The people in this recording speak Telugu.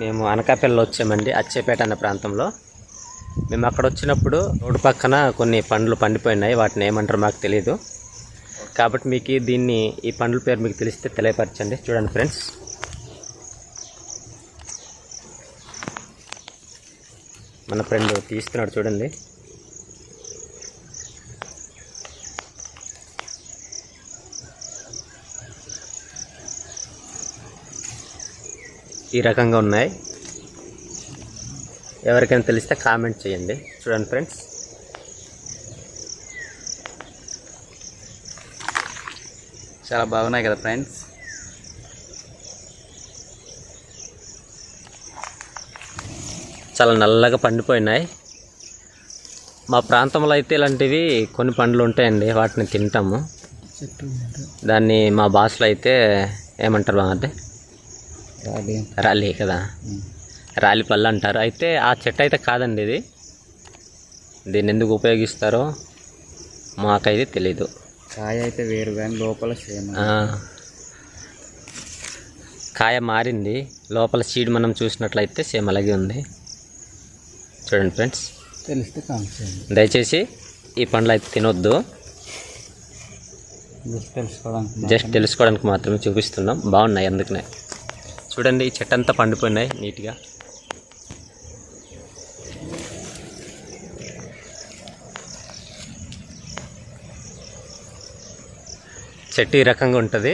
మేము అనకాపల్లిలో వచ్చామండి అచ్చేపేట అనే ప్రాంతంలో. మేము అక్కడ వచ్చినప్పుడు రోడ్డు పక్కన కొన్ని పండ్లు పండిపోయినాయి వాటిని ఏమంటారు మాకు తెలియదు కాబట్టి మీకు దీన్ని ఈ పండ్ల పేరు మీకు తెలిస్తే తెలియపరచండి. చూడండి ఫ్రెండ్స్. మన ఫ్రెండ్ తీస్తున్నాడు చూడండి. ఈ రకంగా ఉన్నాయి. ఎవరికైనా తెలిస్తే కామెంట్ చేయండి. చూడండి ఫ్రెండ్స్. చాలా బాగున్నాయి కదా ఫ్రెండ్స్. చాలా నల్లగా పండిపోయినాయి. మా ప్రాంతంలో అయితే ఇలాంటివి కొన్ని పండ్లు ఉంటాయండి. వాటిని తింటాము. దాన్ని మా భాషలో అయితే ఏమంటారు బాగుంది రాలి. కదా? రాలి పళ్ళు అంటారు. అయితే ఆ చెట్టు అయితే కాదండి ఇది. దీన్ని ఎందుకు ఉపయోగిస్తారో మాకైతే తెలీదు. కాయ అయితే వేరు కానీ లోపల సేమ్. కాయ మారింది. లోపల సీడ్ మనం చూసినట్లయితే సేమ్ అలాగే ఉంది. చూడండి ఫ్రెండ్స్. తెలిస్తే దయచేసి ఈ పండ్లు అయితే తినొద్దు. జస్ట్ తెలుసుకోవడానికి జస్ట్ తెలుసుకోవడానికి మాత్రమే చూపిస్తున్నాం. బాగున్నాయి అందుకనే. చూడండి ఈ చెట్టు అంతా పండిపోయినాయి నీట్గా. చెట్టు ఈ రకంగా ఉంటుంది.